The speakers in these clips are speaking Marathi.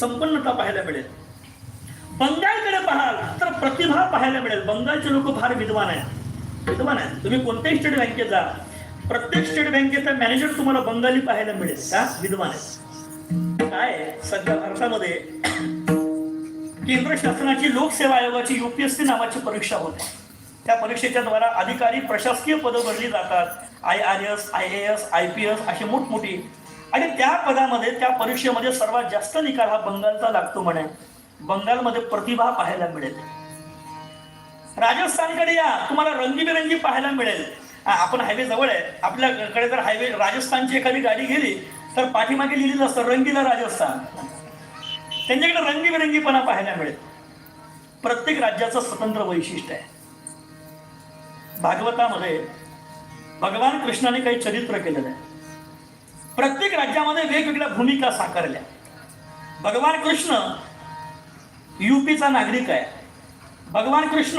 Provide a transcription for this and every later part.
संपन्नता पाहायला मिळेल. बंगालकडे पाहाल तर प्रतिभा पाहायला मिळेल. बंगालचे लोक फार विद्वान आहेत. विद्वान आहेत. तुम्ही कोणत्याही स्टेट बँकेत जा. प्रत्येक स्टेट बँकेचा मॅनेजर तुम्हाला बंगाली पाहायला मिळेल. का? विद्वान आहे काय सध्या भारतामध्ये केंद्र शासनाची लोकसेवा आयोगाची युपीएससी नावाची परीक्षा होते त्या परीक्षेच्या द्वारा अधिकारी प्रशासकीय पदं भरली जातात. I R S I A S I P S अशी मोठमोठी आणि त्या पदामध्ये त्या परीक्षेमध्ये सर्वात जास्त निकाल हा बंगालचा लागतो म्हणे. बंगालमध्ये प्रतिभा पाहायला मिळेल. राजस्थानकडे या तुम्हाला रंगीबेरंगी पाहायला मिळेल. आपण हायवे जवळ आहे. आपल्याकडे जर हायवे राजस्थानची एखादी गाडी गेली तर पाठीमागे लिहिलेलं असतं रंगीला राजस्थान. त्यांच्याकडे रंगीबेरंगीपणा पाहायला मिळेल. प्रत्येक राज्याचं स्वतंत्र वैशिष्ट्य आहे. भागवतामध्ये भगवान कृष्णाने काही चरित्र केलेलं आहे. प्रत्येक राज्यामध्ये वेगवेगळ्या भूमिका साकारल्या. भगवान कृष्ण युपीचा नागरिक आहे. भगवान कृष्ण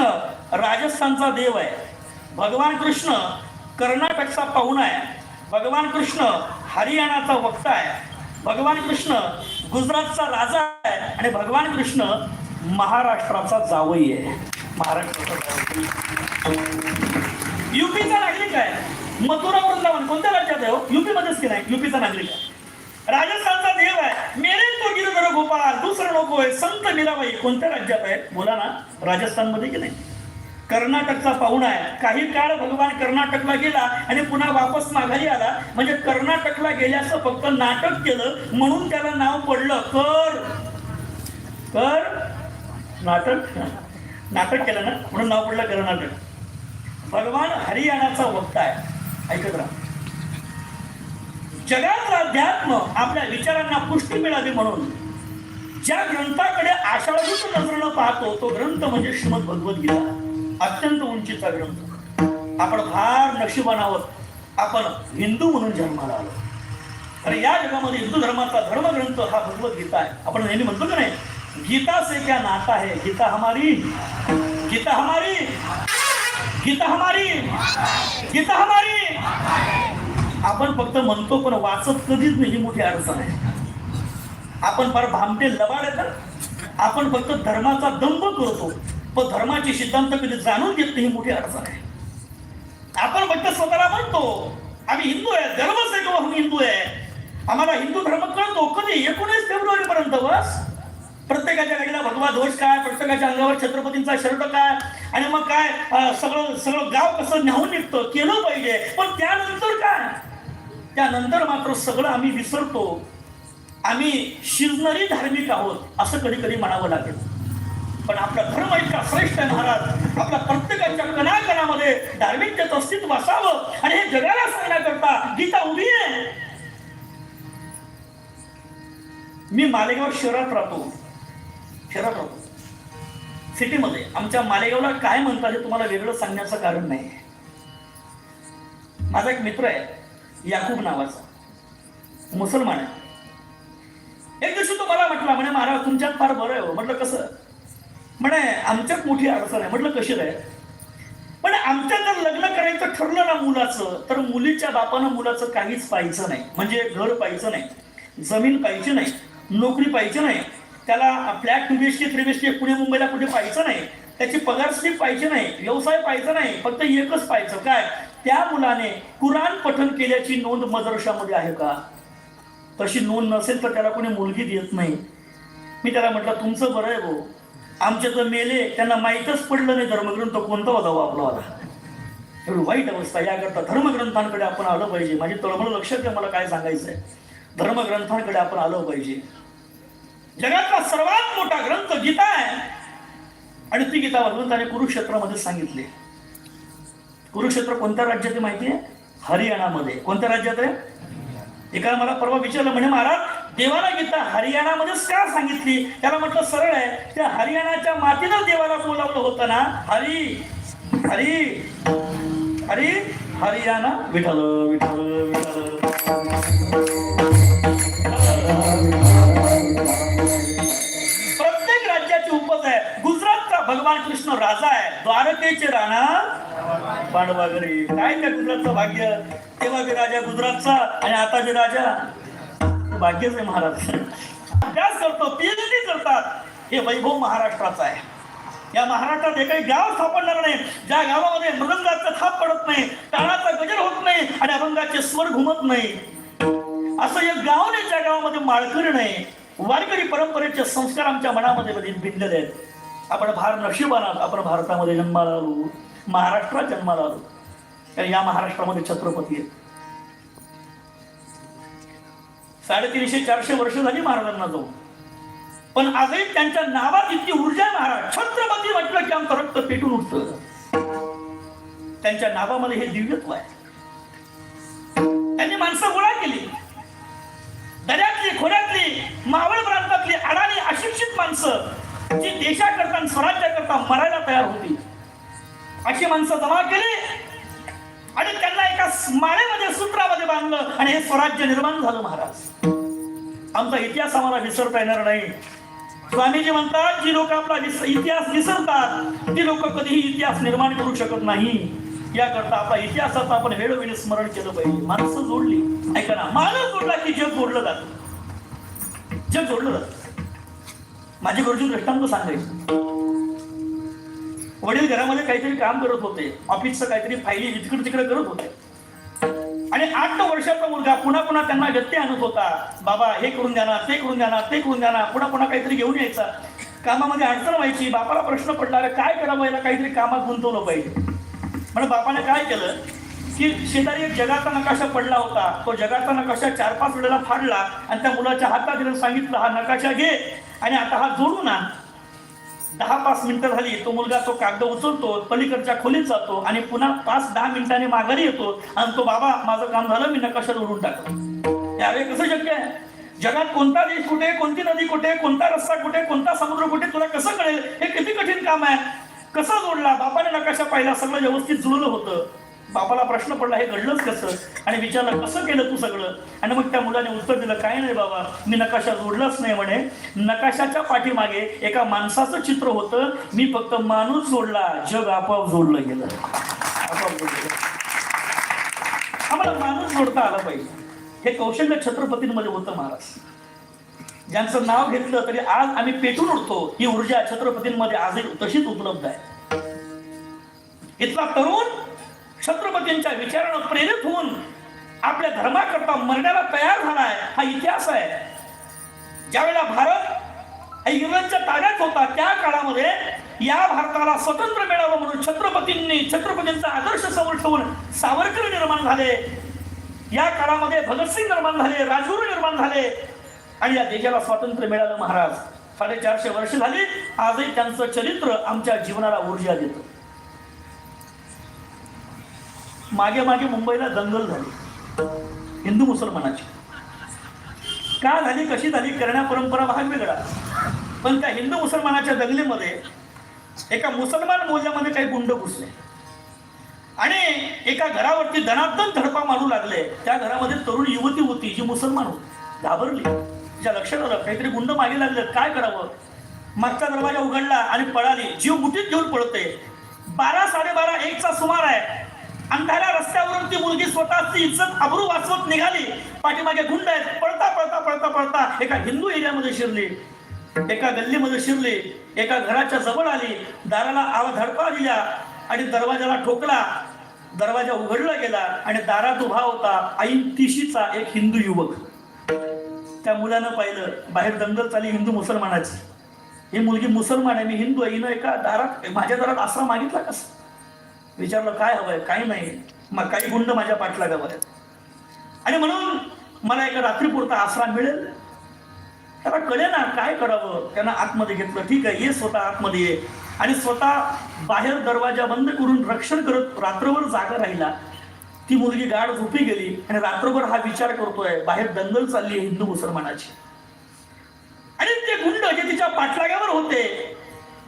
राजस्थानचा देव आहे. भगवान कृष्ण कर्नाटकचा पाहुणा आहे. भगवान कृष्ण हरियाणाचा वक्ता आहे. भगवान कृष्ण गुजरातचा राजा आहे आणि भगवान कृष्ण महाराष्ट्राचा जावई आहे. महाराष्ट्राचा जावई. युपीचा नागरिक आहे. मथुरा वृंदावन कोणत्या राज्यात आहे हो? युपी मध्येच की नाही? युपीचा नागरिक आहे. राजस्थानचा देव आहे. मेरे तो गिरधर गोपाळ दुसरं नको आहे संत मीराबाई कोणत्या राज्यात आहे? बोला ना राजस्थानमध्ये की नाही? कर्नाटकचा पाहुणा आहे. काही काळ भगवान कर्नाटकला गेला आणि पुन्हा वापस माघारी आला. म्हणजे कर्नाटकला गेल्याचं फक्त नाटक केलं म्हणून त्याला नाव पडलं. कर. कर. नाटक? नाटक केलं ना? म्हणून नाव पडलं कर्नाटक. भगवान हरियाणाचा वक्ता आहे. ऐकत राहा. जगात अध्यात्म आपल्या विचारांना पुष्टी मिळावी म्हणून ज्या ग्रंथाकडे आषाढभूत नजरेनं पाहतो तो ग्रंथ म्हणजे श्रीमद भगवद्गीता अत्यंत उंचीचा ग्रंथ. आपण फार नशिबान आहोत आपण हिंदू म्हणून जन्माला आलो. तर या जगामध्ये हिंदू धर्माचा धर्मग्रंथ हा भगवद्गीता आहे. आपण नेहमी म्हणतो की नाही गीता से क्या नाता है? गीता हमारी. गीता हमारी. गीता हमारी। गीता हमारी। आपण फक्त म्हणतो पण वाचत कधीच नाही ही मोठी अडचण आहे. आपण फार भामटे लबाड आहे तर आपण फक्त धर्माचा दंभ करतो पण धर्माचे सिद्धांत कधी जाणून घेत नाही ही मोठी अडचण आहे. आपण फक्त स्वतःला म्हणतो आम्ही हिंदू आहे धर्मच आहे किंवा हम हिंदू आहे. आम्हाला हिंदू धर्म कळतो कधी? एकोणीस फेब्रुवारी पर्यंत बस. प्रत्येकाच्या गाडीला भगवा ध्वज काय? प्रत्येकाच्या अंगावर छत्रपतींचा शर्ट काय? आणि मग काय सगळं सगळं गाव कसं न्याहून निघतं केलं पाहिजे. पण त्यानंतर काय? त्यानंतर मात्र सगळं आम्ही विसरतो. आम्ही शिजणारी धार्मिक आहोत असं कधी कधी म्हणावं लागेल. पण आपला धर्म इतका श्रेष्ठ आहे महाराज. आपल्या प्रत्येकाच्या कणाकणामध्ये धार्मिकतेचं अस्तित्व असावं. आणि हे जगाला सांगण्याकरता गीता उभी आहे. मी मालेगाव शहरात राहतो. शहरात राहतो. सिटीमध्ये. आमच्या मालेगावला काय म्हणतात हे तुम्हाला वेगळं सांगण्याचं कारण नाही. माझा एक मित्र आहे याकूब नावाचा. मुसलमान आहे. एक दिवशी तो मला म्हटला म्हणे महाराज तुमच्यात फार बरं आहे हो. म्हटलं कसं? म्हणे आमच्यात मोठी अडचण आहे. म्हटलं कशी रे? पण आमच्या जर लग्न करायचं ठरलं ना मुलाचं तर मुलीच्या बापानं मुलाचं काहीच पाहिजे नाही. म्हणजे घर पाहिजे नाही जमीन पाहिजे नाही नोकरी पाहिजे नाही त्याला flat two B H K three B H K Pune मुंबईला कुठे पाहिजे नाही. त्याची पगार स्लिप पाहिजे नाही व्यवसाय पाहिजे नाही फक्त एकच पाहिजे काय? त्या मुलाने कुराण पठन केल्याची नोंद मदरशामध्ये आहे का? तशी नोंद नसेल तर त्याला कोणी मुलगी देत नाही. मी त्याला म्हटलं तुमचं बरं आहे भाऊ. आमचे तर मेले त्यांना माहीतच पडलं नाही. धर्मग्रंथ कोणता होता आपला होता एवढी वाईट अवस्था. याकरता धर्मग्रंथांकडे आपण आलं पाहिजे. माझी तळमळ लक्षात घ्या मला काय सांगायचं आहे धर्मग्रंथांकडे आपण आलं पाहिजे. जगातला सर्वात मोठा ग्रंथ गीता आहे. आणि ती गीता भगवंताने कुरुक्षेत्रामध्ये सांगितली. कुरुक्षेत्र कोणत्या राज्यात माहिती आहे? हरियाणामध्ये. कोणत्या राज्यात आहे? एका मला परवा विचारलं म्हणे महाराज देवाला गीता हरियाणामध्येच का सांगितली? त्याला म्हटलं सरळ आहे. त्या हरियाणाच्या मातीनं देवाला बोलावलं होतं ना. हरी हरी हरी हरियाणा. विठल विठल विठल भगवान कृष्ण राजा आहे. द्वारकेचे राणा पांडवागरी. काय त्या गुजरातचं भाग्य? तेव्हा बी राजा गुजरातचा आणि आता बी राजा भाग्यच आहे महाराज. अभ्यास करतो पीएचडी करतात. हे वैभव महाराष्ट्राचं आहे. या महाराष्ट्रात एकही गाव सापडणार नाही. ज्या गावामध्ये मृदंगाचा थाप पडत नाही टाळाचा गजर होत नाही आणि अभंगाचे स्वर घुमत नाही. असं एक गाव नाही ज्या गावामध्ये माळकरी नाही. वारकरी परंपरेचे संस्कार आमच्या मनामध्ये भिनलेले आहेत. आपण फार नशिबान आपण भारतामध्ये जन्माला आलो महाराष्ट्रात जन्माला आलो. कारण या महाराष्ट्रामध्ये छत्रपती आहेत. साडेतीनशे चारशे वर्ष झाली महाराजांना जाऊन. पण आजही त्यांच्या नावात इतकी ऊर्जा आहे महाराज. छत्रपती म्हटलं की आमचं रक्त पेटून उठत. त्यांच्या नावामध्ये हे दिव्यत्व आहे. त्यांनी माणसं गोळा केली. दऱ्यातली खोऱ्यातली मावळ प्रांतातली अडाणी अशिक्षित माणसं जे देशाकरता आणि स्वराज्याकरता मरायला तयार होती. अशी माणसं जमा केली. आणि त्यांना एका माळेमध्ये सूत्रामध्ये बांधलं आणि हे स्वराज्य निर्माण झालं महाराज. आमचा इतिहास आम्हाला विसरता येणार नाही. स्वामीजी म्हणतात जी लोक आपला इतिहास विसरतात ती लोक कधीही इतिहास निर्माण करू शकत नाही. याकरता आपला इतिहासाचं आपण वेळोवेळी स्मरण केलं पाहिजे. माणसं जोडली. ऐका ना माणूस जोडला की जग जोडलं जात. जग जोडलं जात. माझी गुरुजी दृष्टांत सांगायचं वडील घरामध्ये काहीतरी काम करत होते. ऑफिसचं काहीतरी फायली इकडे तिकडे करत होते. आणि आठ वर्षाचा मुलगा पुन्हा पुन्हा त्यांना व्यत्यय आणत होता. बाबा हे करून द्या ना ते करून द्या ना ते करून द्या ना पुन्हा पुन्हा काहीतरी घेऊन यायचा. कामामध्ये अडचण व्हायची बापाला प्रश्न पडला "अरे काय करावं याला काहीतरी कामात गुंतवलं पाहिजे. म्हणून बापाने काय केलं की शेजारी एक जगाचा नकाशा पडला होता. तो जगाचा नकाशा चार पाच वेळेला फाडला आणि त्या मुलाच्या हातात दिलं सांगितलं हा नकाशा घे. आणि आता हा जोडू ना दहा पाच मिनिटं झाली तो मुलगा तो कागद उचलतो पलीकडच्या खोलीत जातो आणि पुन्हा पाच दहा मिनिटांनी माघारी येतो आणि तो बाबा माझं काम झालं मी नकाशात उडून टाकतो. त्यावेळी कसं शक्य आहे? जगात कोणता देश कुठे कोणती नदी कुठे कोणता रस्ता कुठे कोणता समुद्र कुठे तुला कसं कळेल? हे किती कठीण काम आहे. कसा जोडला? बापाने नकाशा पाहिला सगळं व्यवस्थित जुळलं होतं. बापाला प्रश्न पडला हे घडलंच कसं? आणि विचारलं कसं केलं तू सगळं? आणि मग त्या मुलाने उत्तर दिलं काय नाही बाबा मी नकाशा जोडलाच नाही म्हणे. नकाशाच्या पाठीमागे एका माणसाचं चित्र होतं मी फक्त माणूस जोडला जग आपोआप जोडलं गेलं. आपोआप जोडलं आम्हाला माणूस जोडता आला पाहिजे. हे कौशल्य छत्रपतींमध्ये होतं महाराज. ज्यांचं नाव घेतलं तरी आज आम्ही पेटून उठतो ही ऊर्जा छत्रपतींमध्ये आजही तशीच उपलब्ध आहे. इथला तरुण छत्रपतींच्या विचारानं प्रेरित होऊन आपल्या धर्माकरता मरण्याला तयार झालाय हा इतिहास आहे. ज्यावेळेला भारत हा इंग्रजच्या ताब्यात होता त्या काळामध्ये या भारताला स्वतंत्र मिळावं म्हणून छत्रपतींनी छत्रपतींचा आदर्श समोर ठेवून सावरकर निर्माण झाले. या काळामध्ये भगतसिंग निर्माण झाले राजगुरू निर्माण झाले. आणि या देशाला स्वातंत्र्य मिळालं महाराज. साडेचारशे वर्ष झाली आजही त्यांचं चरित्र आमच्या जीवनाला ऊर्जा देतं. मागे मागे मुंबईला दंगल झाली. हिंदू मुसलमानाची. का झाली कशी झाली करण्या परंपरा भाग वेगळा. पण त्या हिंदू मुसलमानाच्या दंगलीमध्ये एका मुसलमान मोजामध्ये काही गुंड घुसले. आणि एका घरावरती धनार्दन धडपा मारू लागले. त्या घरामध्ये तरुण युवती होती जी मुसलमान होती. घाबरली. तिच्या लक्षात आलं काहीतरी गुंड मागे लागले. काय करावं? मागचा दरवाजा उघडला आणि पळाली. जीव मुठीत घेऊन पळते. बारा साडेबारा एकचा सुमार आहे. अंधाऱ्या रस्त्यावरून ती मुलगी स्वतःची इज्जत अब्रू वाचवत निघाली. पाठीमागे गुंड आहेत. पळता पळता पळता पळता एका हिंदू एरियामध्ये शिरली. एका गल्लीमध्ये शिरली. एका घराच्या जवळ आली. दाराला आवा धडपा दिल्या आणि दरवाजाला ठोकला. दरवाजा उघडला गेला आणि दारात उभा होता ऐन तिशीचा एक हिंदू युवक. त्या मुलानं पाहिलं बाहेर दंगल चालली हिंदू मुसलमानाची. ही मुलगी मुसलमान आहे मी हिंदू आहे हिनं एका दारात माझ्या दारात आसरा मागितला कसं? विचारलं काय हवंय? काही नाही. मग काही गुंड माझ्या पाठलागावर आहेत आणि म्हणून मला एका रात्रीपुरता आसरा मिळेल. त्याला कळे ना काय करावं. त्यानं आतमध्ये घेतलं ठीक आहे ये स्वतः आतमध्ये ये. आणि स्वतः बाहेर दरवाजा बंद करून रक्षण करत रात्रभर जागा राहिला. ती मुलगी गाढ झोपी गेली आणि रात्रभर हा विचार करतोय बाहेर दंगल चालली आहे हिंदू मुसलमानाची. आणि ते गुंड जे तिच्या पाठलाग्यावर होते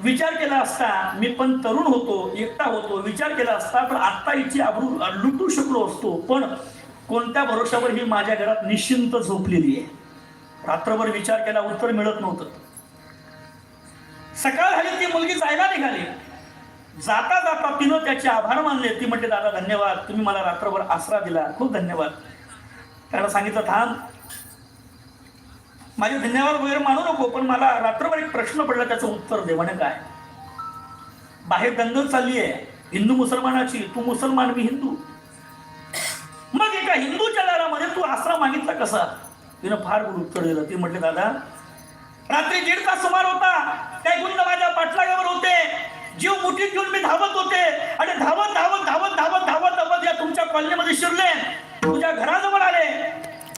विचार केला असता मी पण तरुण होतो एकटा होतो विचार केला असता पण आत्ता हिची आबरू लुटू शकलो असतो. पण कोणत्या भरोशावर ही माझ्या घरात निश्चिंत झोपलेली आहे? रात्रभर विचार केला उत्तर मिळत नव्हतं. सकाळ झाली ती मुलगी जायला निघाली. जाता जाता तिनं त्याचे आभार मानले. ती म्हणते दादा धन्यवाद. तुम्ही मला रात्रभर आसरा दिला. खूप धन्यवाद. त्याला सांगितलं थांब. माझे धन्यवाद वगैरे मानू नको पण मला रात्रभर एक प्रश्न पडला त्याचं उत्तर दे म्हणे काय? बाहेर दंगल चालली आहे हिंदू मुसलमानाची तू मुसलमान मी हिंदू. मग एका हिंदूच्या दारामध्ये तू आसरा मागितला कसा? तिनं फार गुड उत्तर दिलं. ते म्हटले दादा रात्री दीड तास सुमार होता. काही गुंड माझ्या पाठलागावर होते. जीव मुठीत घेऊन मी धावत होते. आणि धावत धावत धावत धावत धावत धावत या तुमच्या कॉलनीमध्ये शिरले. तुझ्या घराजवळ आले.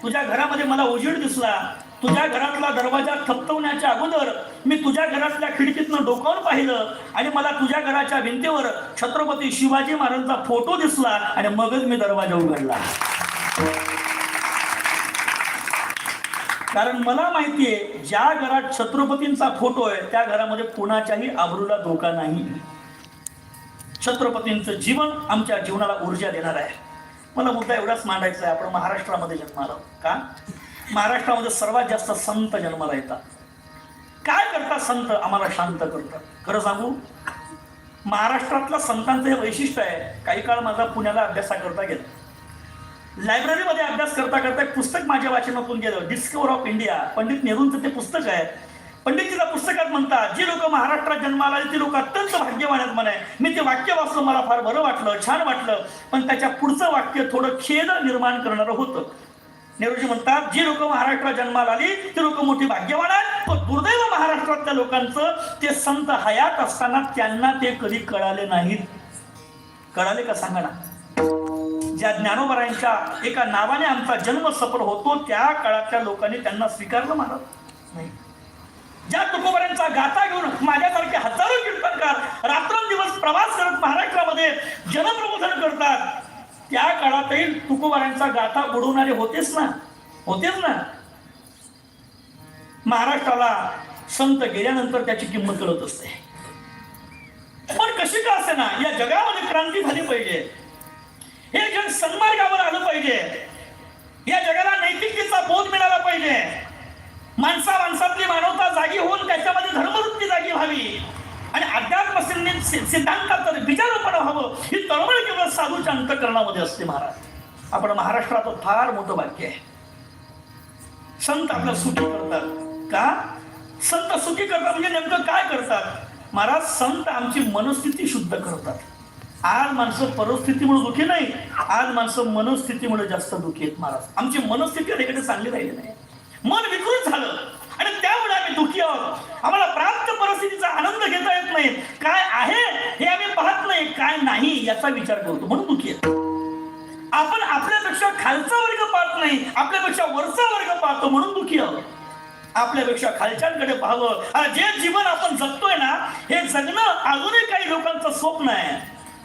तुझ्या घरामध्ये मला उजीड दिसला. तुझ्या घरातला दरवाजा थपटवण्याच्या अगोदर मी तुझ्या घरातल्या खिडकीतनं डोकावून पाहिलं आणि मला तुझ्या घराच्या भिंतीवर छत्रपती शिवाजी महाराजांचा फोटो दिसला आणि मगच मी दरवाजा उघडला. कारण मला माहितीये ज्या घरात छत्रपतींचा फोटो आहे त्या घरामध्ये कुणाच्याही आबरूला धोका नाही. छत्रपतींचं जीवन आमच्या जीवनाला ऊर्जा देणार आहे. मला मुद्दा एवढाच मांडायचा आहे आपण महाराष्ट्रामध्ये जन्माला आहोत. का? महाराष्ट्रामध्ये सर्वात जास्त संत जन्माला येतात. काय करतात संत? आम्हाला शांत करतात. खरं सांगू? महाराष्ट्रातल्या संतांचं हे वैशिष्ट्य आहे काही काळ माझा पुण्याला अभ्यासा करता गेला. लायब्ररीमध्ये अभ्यास करता करता एक पुस्तक माझ्या वाचनातून गेलं डिस्कवर ऑफ इंडिया पंडित नेहरूंचं ते पुस्तक आहे. पंडितजीला पुस्तकात म्हणतात जी लोक महाराष्ट्रात जन्माला आले ती लोक अत्यंत भाग्यवान आहेत म्हणे. मी ते वाक्य वाचलं मला फार बरं वाटलं छान वाटलं. पण त्याच्या पुढचं वाक्य थोडं खेद निर्माण करणारं होतं. नेहरूजी म्हणतात जी लोक महाराष्ट्रात जन्माला आली ती लोक मोठी भाग्यवान आहेत. पण दुर्दैव महाराष्ट्रातल्या लोकांचं ते संत हयात असताना त्यांना ते कधी कळाले नाहीत. कळाले का सांगा ना? ज्या ज्ञानोबरांच्या एका नावाने आमचा जन्म सफल होतो त्या काळातल्या लोकांनी त्यांना स्वीकारलं महाराज नाही. ज्या तुकोबऱ्यांचा गाथा घेऊन माझ्यासारखे हजारो कीर्तनकार रात्रंदिवस प्रवास करत महाराष्ट्रामध्ये जनप्रबोधन करतात त्या काळातही तुकोबारांचा गाथा बुडवणारे होतेच ना. होतेच ना. महाराष्ट्राला संत गेल्यानंतर त्याची किंमत कळत असते. पण कशी का असे ना या जगामध्ये क्रांती झाली पाहिजे. हे जग सन्मार्गावर आलं पाहिजे. या जगाला नैतिकतेचा बोध मिळाला पाहिजे. माणसा माणसातली मानवता जागी होऊन त्याच्यामध्ये धर्मवृत्ती जागी व्हावी. आणि अध्यात्म सिद्धांताचं बीजारोपण व्हावं ही तळमळ केवळ साधूच्या अंतकरणामध्ये असते महाराज. आपण महाराष्ट्रात फार मोठं वाक्य आहे. संत आपलं सुखी करतात. का? संत सुखी करतात म्हणजे नेमकं काय करतात? महाराज संत आमची मनस्थिती शुद्ध करतात. आज माणसं परिस्थितीमुळे दुखी नाही आज माणसं मनस्थितीमुळे जास्त दुखी आहेत महाराज. आमची मनस्थिती अलीकडे चांगली राहिली नाही. मन विकृत झालं. आणि त्यामुळे आम्ही दुखी आहोत. आम्हाला प्राप्त परिस्थितीचा आनंद घेता येत नाही. काय आहे हे आम्ही पाहत नाही काय नाही याचा विचार करतो. म्हणून दुखी आपण आपल्यापेक्षा खालचा वर्ग पाहत नाही आपल्यापेक्षा वरचा वर्ग पाहतो. म्हणून दुखी आहोत आपल्यापेक्षा खालच्यांकडे पाहावं. आणि जे जीवन आपण जगतोय ना हे जगणं अजूनही काही लोकांचं स्वप्न आहे.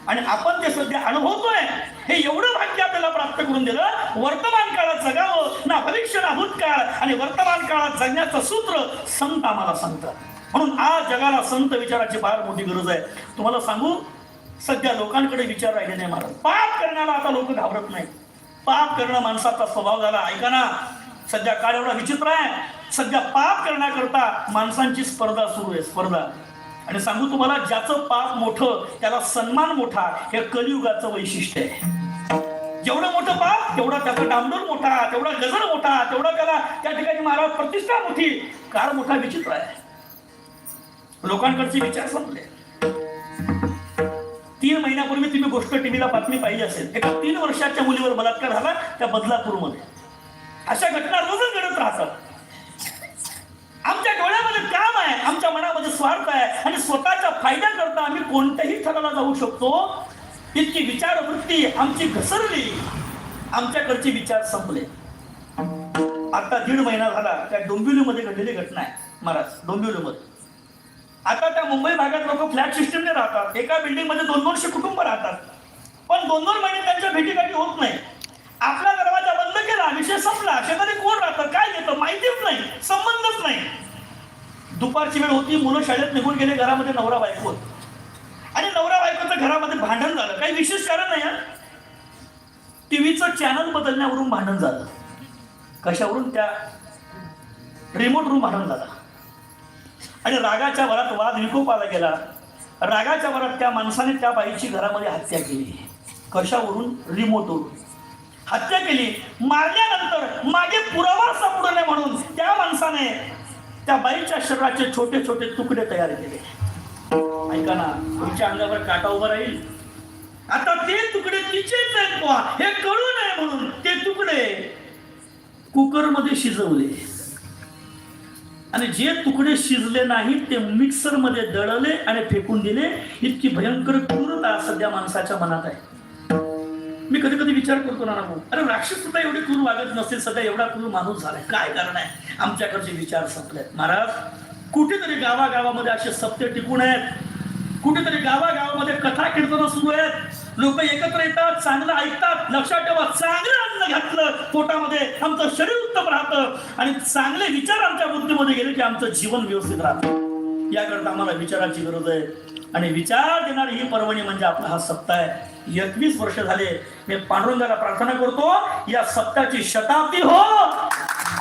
आणि आपण ते सध्या अनुभवतोय हे एवढं भाग्य आपल्याला प्राप्त करून दिलं वर्तमान काळात जगावं. ना भविष्य ना भूतकाळ. आणि वर्तमान काळात जगण्याचं सूत्र संत आम्हाला सांगतात. म्हणून आज जगाला संत विचाराची फार मोठी गरज आहे. तुम्हाला सांगू सध्या लोकांकडे विचार राहिले नाही महाराज पाप करण्याला आता लोक घाबरत नाही पाप करणं माणसाचा स्वभाव झाला. ऐका ना सध्या काळ एवढा विचित्र आहे. सध्या पाप करण्याकरता माणसांची स्पर्धा सुरू आहे स्पर्धा. आणि सांगू तुम्हाला ज्याचं पाप मोठं त्याला सन्मान मोठा हे कलियुगाचं वैशिष्ट्य आहे. जेवढं मोठं पाप तेवढा त्याचा डांबडोल मोठा तेवढा गजर मोठा तेवढा त्याला त्या ठिकाणी महाराज प्रतिष्ठा मोठी. काळ मोठा विचित्र आहे. लोकांकडचे विचार संपले. तीन महिन्यापूर्वी तुम्ही गोष्ट टीव्हीला बातमी पाहिजे असेल. एका तीन वर्षाच्या मुलीवर बलात्कार झाला त्या बदलापूरमध्ये. अशा घटना रोजच घडत राहतात. आमच्या डोळ्यामध्ये काम आहे आमच्या मनामध्ये स्वार्थ आहे आणि स्वतःच्या फायद्याकरता आम्ही कोणत्याही थराला जाऊ शकतो. इतकी विचारवृत्ती आमची घसरली. आमच्याकडचे विचार संपले. आता दीड महिना झाला त्या डोंबिवलीमध्ये घडलेली घटना आहे. महाराज डोंबिवलीमध्ये. आता त्या मुंबई भागात लोक फ्लॅट सिस्टमने राहतात. एका बिल्डिंगमध्ये दोन दोनशे कुटुंब राहतात. पण दोन दोन महिने त्यांच्या भेटीगाठी होत नाही. आपला दरवाजा बंद केला विषय संपला. शेजारी कोण राहतं? काय देतं माहितीच नाही. संबंधच नाही. दुपारची वेळ होती मुलं शाळेत निघून गेले घरामध्ये नवरा बायको होत. आणि नवरा बायकोचं घरामध्ये भांडण झालं. काही विशेष कारण नाही टीव्हीचं चॅनल बदलण्यावरून भांडण झालं. कशावरून? त्या रिमोट रूम भांडण झालं. आणि रागाच्या वरात वाद विकोपाला गेला. रागाच्या वरात त्या माणसाने त्या बाईची घरामध्ये हत्या केली. कशावरून? रिमोटवरून. हत्या केली. मारल्यानंतर मागे पुरावा सापडले म्हणून त्या माणसाने त्या बाईच्या शरीराचे छोटे छोटे तुकडे तयार केले. ऐका ना तुमच्या अंगावर काटा उभा राहील. आता ते तुकडे तिचेच आहेत हे कळू नये म्हणून ते तुकडे कुकरमध्ये शिजवले. आणि जे तुकडे शिजले नाहीत ते मिक्सरमध्ये दळले आणि फेकून दिले. इतकी भयंकर क्रूरता सध्या माणसाच्या मनात आहे. मी कधी कधी विचार करतो ना भाऊ अरे राक्षस सुद्धा एवढे क्रूर वागत नसेल सध्या एवढा क्रूर माणूस झालाय. काय कारण आहे? आमच्याकडचे विचार संपले महाराज कुठेतरी गावागावामध्ये असे सत्य टिकून आहेत. कुठेतरी गावागावामध्ये कथा कीर्तन सुरू आहेत. लोक एकत्र येतात चांगलं ऐकतात. लक्षात ठेवा चांगलं अन्न घातलं पोटामध्ये आमचं शरीर उत्तम राहतं आणि चांगले विचार आमच्या बुद्धीमध्ये गेले की आमचं जीवन व्यवस्थित राहतं. याकरता आम्हाला विचाराची गरज आहे. आणि विचार देणारी ही पर्वणी म्हणजे आपला हा सप्ताह आहे. एकवीस वर्ष झाले मी पांडुरंगाला प्रार्थना करतो. या सप्ताची शताब्दी हो.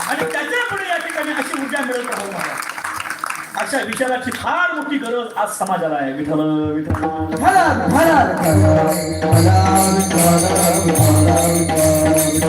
आणि त्याच्या पुढे या ठिकाणी अशी ऊर्जा मिळत राहू मला. अशा विचाराची फार मोठी गरज आज समाजाला आहे. विठ्ठल विठ्ठल. भला भला.